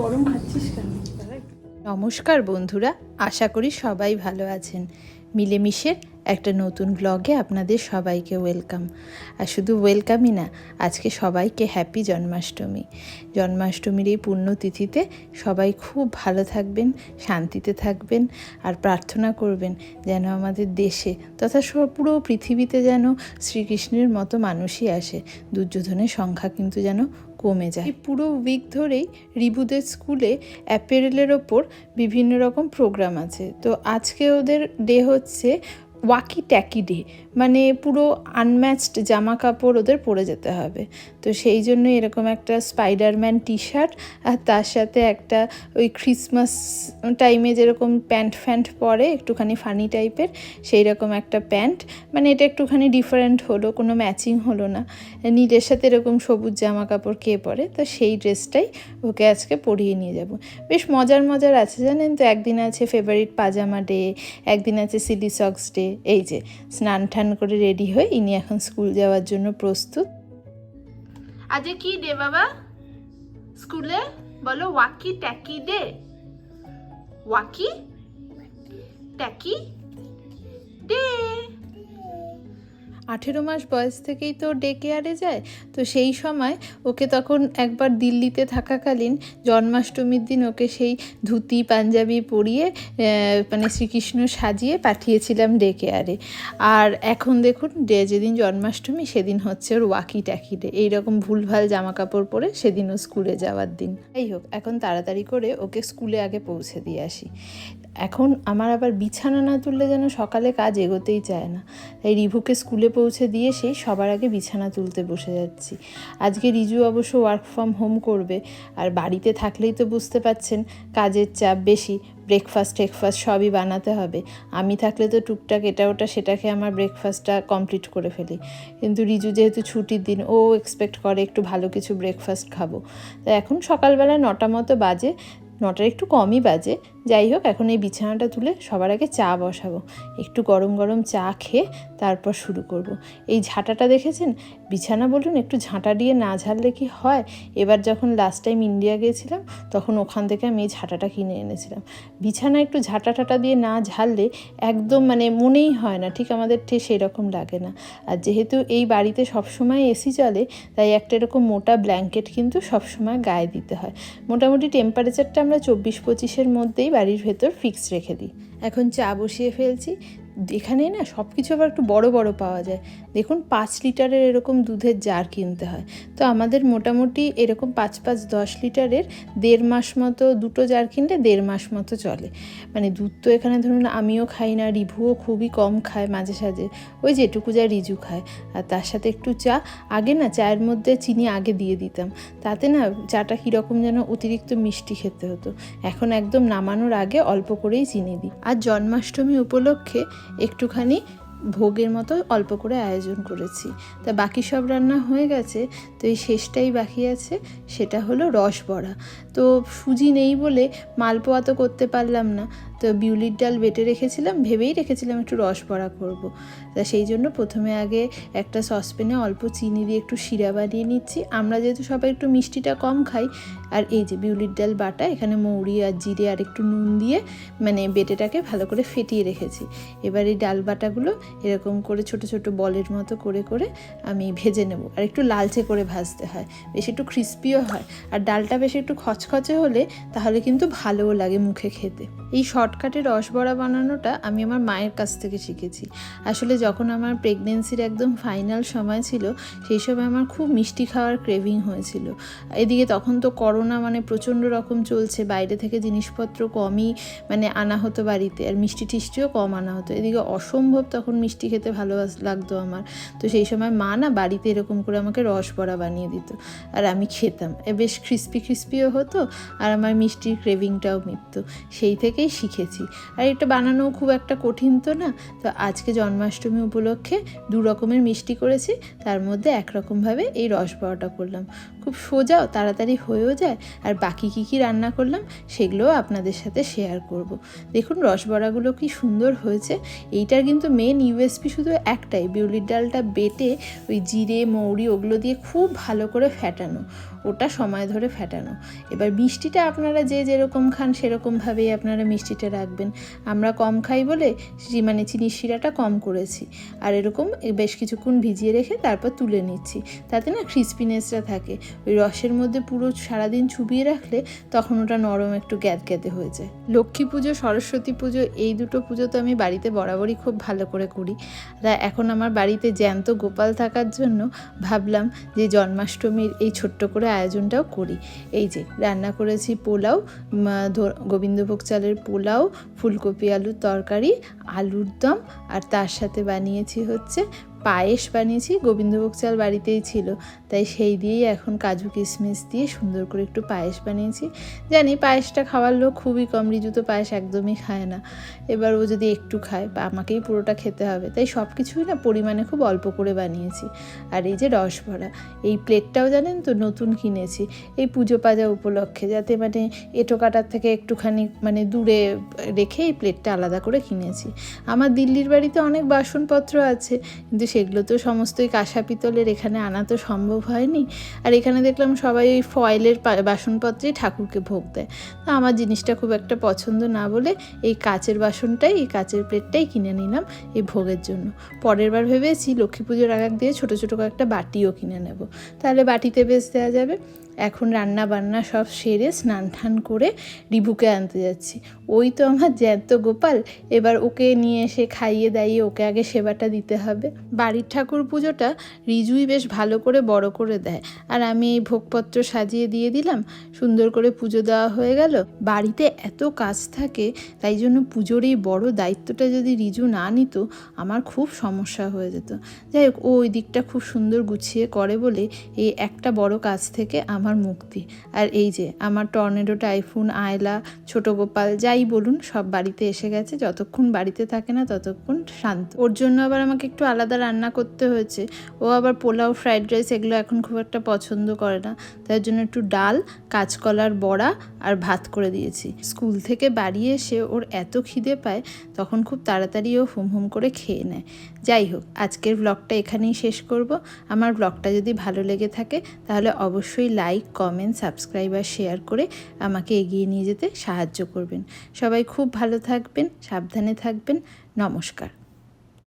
গরম খাচ্ছিস কেন? নমস্কার বন্ধুরা, আশা করি সবাই ভালো আছেন। মিলেমিশে একটা নতুন ব্লগে আপনাদের সবাইকে ওয়েলকাম আর শুধু ওয়েলকামই না, আজকে সবাইকে হ্যাপি জন্মাষ্টমী। জন্মাষ্টমীর এই পুণ্যতিথিতে সবাই খুব ভালো থাকবেন, শান্তিতে থাকবেন আর প্রার্থনা করবেন যেন আমাদের দেশে তথা পুরো পৃথিবীতে যেন শ্রীকৃষ্ণের মতো মানুষই আসে। দুর্যোধনের সংখ্যা কিন্তু যেন কমে যায়। পুরো উইক ধরেই রিবুদের স্কুলে অ্যাপেরেলের ওপর বিভিন্ন রকম প্রোগ্রাম আছে। তো আজকে ওদের ডে হচ্ছে ওয়াকি ট্যাকি ডে মানে পুরো আনম্যাচড জামা কাপড় ওদের পরে যেতে হবে। তো সেই জন্য এরকম একটা স্পাইডারম্যান টি শার্ট আর তার সাথে একটা ওই ক্রিসমাস টাইমে যেরকম প্যান্ট ফ্যান্ট পরে একটুখানি ফানি টাইপের সেই রকম একটা প্যান্ট মানে এটা একটুখানি ডিফারেন্ট হলো, কোনো ম্যাচিং হলো না। নীলের সাথে এরকম সবুজ জামা কাপড় কে পরে, তো সেই ড্রেসটাই ওকে আজকে পরিয়ে নিয়ে যাব। বেশ মজার মজার আছে জানেন তো? একদিন আছে ফেভারিট পাজামা ডে একদিন আছে সিলি সক্স ডে এই যে, স্নান টান করে রেডি হয়ে ইনি এখন স্কুল যাওয়ার জন্য প্রস্তুত। আজ কি ডে বাবা? স্কুলে বলো, walkie talkie day walkie talkie day আঠেরো মাস বয়স থেকেই তো ডে কেয়ারে যায়, তো সেই সময় ওকে তখন একবার দিল্লিতে থাকাকালীন জন্মাষ্টমীর দিন ওকে সেই ধুতি, পাঞ্জাবি পরিয়ে মানে শ্রীকৃষ্ণ সাজিয়ে পাঠিয়েছিলাম ডে কেয়ারে আর এখন দেখুন ডে যেদিন জন্মাষ্টমী সেদিন হচ্ছে ওর ওয়াকি ট্যাকি ডে এইরকম ভুলভাল জামা কাপড় পরে সেদিন ও স্কুলে যাওয়ার দিন। যাই হোক, এখন তাড়াতাড়ি করে ওকে স্কুলে আগে পৌঁছে দিয়ে আসি। এখন আমার আবার বিছানা না তুললে যেন সকালে কাজ এগোতেই চায় না। তাই রিভুকে স্কুলে পৌঁছে দিয়ে সেই সবার আগে বিছানা তুলতে বসে যাচ্ছি। আজকে রিজু অবশ্য ওয়ার্ক ফ্রম হোম করবে। আর বাড়িতে থাকলেই তো বুঝতে পাচ্ছেন, কাজের চাপ বেশি ব্রেকফাস্ট টেকফাস্ট সবই বানাতে হবে। আমি থাকলে তো টুকটাক এটা ওটা সেটাকে আমার ব্রেকফাস্টটা কমপ্লিট করে ফেলি। কিন্তু রিজু যেহেতু ছুটির দিন, ও এক্সপেক্ট করে একটু ভালো কিছু ব্রেকফাস্ট খাব। তো এখন সকালবেলা নটা মতো বাজে নটার একটু কমই বাজে যাই হোক, এখন এই বিছানাটা তুলে সবার আগে চা বসাবো। একটু গরম গরম চা খেয়ে তারপর শুরু করব। এই ঝাঁটাটা দেখেছেন? বিছানা বলুন, একটু ঝাঁটা দিয়ে না ঝাড়লে কি হয়? এবার যখন লাস্ট টাইম ইন্ডিয়া গিয়েছিলাম তখন ওখান থেকে আমি এই ঝাঁটাটা কিনে এনেছিলাম। বিছানা একটু ঝাঁটা ঠাটা দিয়ে না ঝাড়লে একদম মানে মনেই হয় না, ঠিক আমাদের ঠিক সেই রকম লাগে না। আর যেহেতু এই বাড়িতে সবসময় এসি চলে, তাই একটা এরকম মোটা ব্ল্যাঙ্কেট কিন্তু সবসময় গায়ে দিতে হয়। মোটামুটি টেম্পারেচারটা আমরা চব্বিশ পঁচিশের মধ্যেই বাড়ির ভেতর ফিক্স রেখে দিই। এখন চা বসিয়ে ফেলছি। এখানে না সব কিছু আবার একটু বড় বড় পাওয়া যায়। দেখুন, পাঁচ লিটারের এরকম দুধের জার কিনতে হয়। তো আমাদের মোটামুটি এরকম পাঁচ পাঁচ দশ লিটারের দেড় মাস মতো দুটো জার কিনলে দেড় মাস মতো চলে। মানে দুধ তো এখানে ধরুন আমিও খাই না, রিভুও খুবই কম খায় মাঝে সাঝে। ওই যেটুকু যা রিজু খায়। আর তার সাথে একটু চা। আগে না চায়ের মধ্যে চিনি আগে দিয়ে দিতাম। তাতে না চাটা কীরকম যেন অতিরিক্ত মিষ্টি খেতে হতো। এখন একদম নামানোর আগে অল্প করেই চিনি দিই। আর জন্মাষ্টমী উপলক্ষে একটুখানি ভোগের মতো অল্প করে আয়োজন করেছি। তা বাকি সব রান্না হয়ে গেছে, তো এই শেষটাই বাকি আছে, সেটা হলো রস বড়া। তো সুজি নেই বলে মালপোয়া তো করতে পারলাম না, তো বিউলির ডাল বেটে রেখেছিলাম, ভেবেই রেখেছিলাম একটু রস বড়া করব। তা সেই জন্য প্রথমে আগে একটা সসপ্যানে অল্প চিনি দিয়ে একটু শিরা বানিয়ে নিচ্ছি। আমরা যেহেতু সবাই একটু মিষ্টিটা কম খাই, আর এই যে বিউলির ডাল বাটা, এখানে মৌরি আর জিরে আর একটু নুন দিয়ে মানে বেটেটাকে ভালো করে ফেটিয়ে রেখেছি। এবার এই ডাল বাটাগুলো এরকম করে ছোট ছোট বলের মতো করে করে আমি ভেজে নেব। আর একটু লালচে করে ভাজতে হয়, বেশ একটু ক্রিস্পিও হয়। আর ডালটা বেশ একটু খচখচে হলে তাহলে কিন্তু ভালোও লাগে মুখে খেতে। এই শর্টকাটে রসবড়া বানানোটা আমি আমার মায়ের কাছ থেকে শিখেছি। আসলে যখন আমার প্রেগনেন্সির একদম ফাইনাল সময় ছিল, সেই সময় আমার খুব মিষ্টি খাওয়ার ক্রেভিং হয়েছিল। এদিকে তখন তো করোনা মানে প্রচণ্ড রকম চলছে, বাইরে থেকে জিনিসপত্র কমই মানে আনা হতো বাড়িতে। আর মিষ্টি টিষ্টিও কম আনা হতো। এদিকে অসম্ভব তখন মিষ্টি খেতে ভালো লাগতো আমার। তো সেই সময় মা না বাড়িতে এরকম করে আমাকে রস বড়া বানিয়ে দিত। আর আমি খেতাম। বেশ ক্রিস্পি ক্রিস্পিও হতো আর আমার মিষ্টির ক্রেভিংটাও মিটতো। সেই থেকেই শিখেছি। আর এটা বানানো খুব একটা কঠিন তো না। তো আজকে জন্মাষ্টমী উপলক্ষে দু রকমের মিষ্টি করেছি। তার মধ্যে একরকমভাবে এই রস বড়াটা করলাম। খুব সোজাও, তাড়াতাড়ি হয়েও যায়। আর বাকি কী কী রান্না করলাম, সেগুলোও আপনাদের সাথে শেয়ার করব। দেখুন রসবড়াগুলো কি সুন্দর হয়েছে। এইটার কিন্তু মেন ইউএসপি শুধু একটাই, বিউলির ডালটা বেটে ওই জিরে, মৌরি, ওগুলো দিয়ে খুব ভালো করে ফ্যাটানো ওটা সময় ধরে ফেটানো। এবার মিষ্টিটা আপনারা যে যেরকম খান সেরকমভাবেই আপনারা মিষ্টিটা রাখবেন। আমরা কম খাই বলে মানে চিনির শিরাটা কম করেছি। আর এরকম বেশ কিছুক্ষণ ভিজিয়ে রেখে তারপর তুলে নিচ্ছি। তাতে না ক্রিস্পিনেসটা থাকে। ওই রসের মধ্যে পুরো সারাদিন চুবিয়ে রাখলে তখন ওটা নরম একটু গ্যাদ গ্যাদে হয়ে যায়। লক্ষ্মী পুজো, সরস্বতী পুজো, এই দুটো পুজো তো আমি বাড়িতে বরাবরই খুব ভালো করে করি। তা এখন আমার বাড়িতে জ্যান্ত গোপাল থাকার জন্য ভাবলাম যে জন্মাষ্টমীর এই ছোট্ট করে আয়োজনটাও করি। এই যে, রান্না করেছি পোলাও গোবিন্দভোগ চালের পোলাও, ফুলকপি আলুর তরকারি, আলুর দম, আর তার সাথে বানিয়েছি হচ্ছে পায়েস বানিয়েছি, গোবিন্দভোগ চাল বাড়িতেই ছিল। তাই সেই দিয়েই এখন কাজু কিশমিশ দিয়ে সুন্দর করে একটু পায়েস বানিয়েছি। জানি পায়েসটা খাওয়ার লোক খুবই কম, রিজু তো পায়েস একদমই খায় না। এবার ও যদি একটু খায়, বা আমাকেই পুরোটা খেতে হবে। তাই সব কিছুই না পরিমাণে খুব অল্প করে বানিয়েছি। আর এই যে রস ভরা, এই প্লেটটাও জানেন তো নতুন কিনেছি। এই পুজো পাজা উপলক্ষে, যাতে মানে এঁটো কাটার থেকে একটুখানি মানে দূরে রেখে এই প্লেটটা আলাদা করে কিনেছি। আমার দিল্লির বাড়িতে অনেক বাসনপত্র আছে, কিন্তু সেগুলো তো সমস্তই কাঁসা পিতলের, এখানে আনা তো সম্ভব হয়নি। আর এখানে দেখলাম সবাই ওই ফয়েলের বাসনপত্রে ঠাকুরকে ভোগ দেয়। তো আমার জিনিসটা খুব একটা পছন্দ না বলে এই কাচের বাসনটাই, এই কাচের প্লেটটাই কিনে নিলাম এই ভোগের জন্য। পরের বার ভেবেছি লক্ষ্মী পুজোর আগ দিয়ে ছোটো ছোটো কয়েকটা বাটিও কিনে নেব। তাহলে বাটিতে বেশ দেওয়া যাবে। এখন রান্না বান্না সব সেরে স্নান টান করে রিভুকে আনতে যাচ্ছি। ওই তো আমার জ্যান্ত গোপাল, এবার ওকে নিয়ে এসে খাইয়ে দাইয়ে ওকে আগে সেবাটা দিতে হবে। বাড়ির ঠাকুর পুজোটা রিজুই বেশ ভালো করে বড় করে দেয়। আর আমি এই ভোগপত্র সাজিয়ে দিয়ে দিলাম, সুন্দর করে পুজো দেওয়া হয়ে গেল। বাড়িতে এত কাজ থাকে, তাই জন্য পুজোর এই বড় দায়িত্বটা যদি রিজু না নিত, আমার খুব সমস্যা হয়ে যেত। যাই হোক, ও ওই দিকটা খুব সুন্দর গুছিয়ে করে বলে এই একটা বড় কাজ থেকে মুক্তি। আর এই যে, আমার টর্নেডো, টাইফুন, আয়লা, ছোট গোপাল, যাই বলুন, সব বাড়িতে এসে গেছে। যতক্ষণ বাড়িতে থাকে না, ততক্ষণ শান্ত। ওর জন্য আবার আমাকে একটু আলাদা রান্না করতে হয়েছে। ও আবার পোলাও, ফ্রাইড রাইস এগুলো এখন খুব একটা পছন্দ করে না। তার জন্য একটু ডাল, কাঁচকলার বড়া আর ভাত করে দিয়েছি। স্কুল থেকে বাড়ি এসে ওর এত খিদে পায়, তখন খুব তাড়াতাড়ি ও হুম হুম করে খেয়ে নেয়। যাই হোক, আজকের ব্লগটা এখানেই শেষ করব। আমার ব্লগটা যদি ভালো লেগে থাকে, তাহলে অবশ্যই লাইক কমেন্ট সাবস্ক্রাইব আর শেয়ার করে আমাকে এগিয়ে নিয়ে যেতে সাহায্য করবেন। সবাই খুব ভালো থাকবেন, সাবধানে থাকবেন। নমস্কার।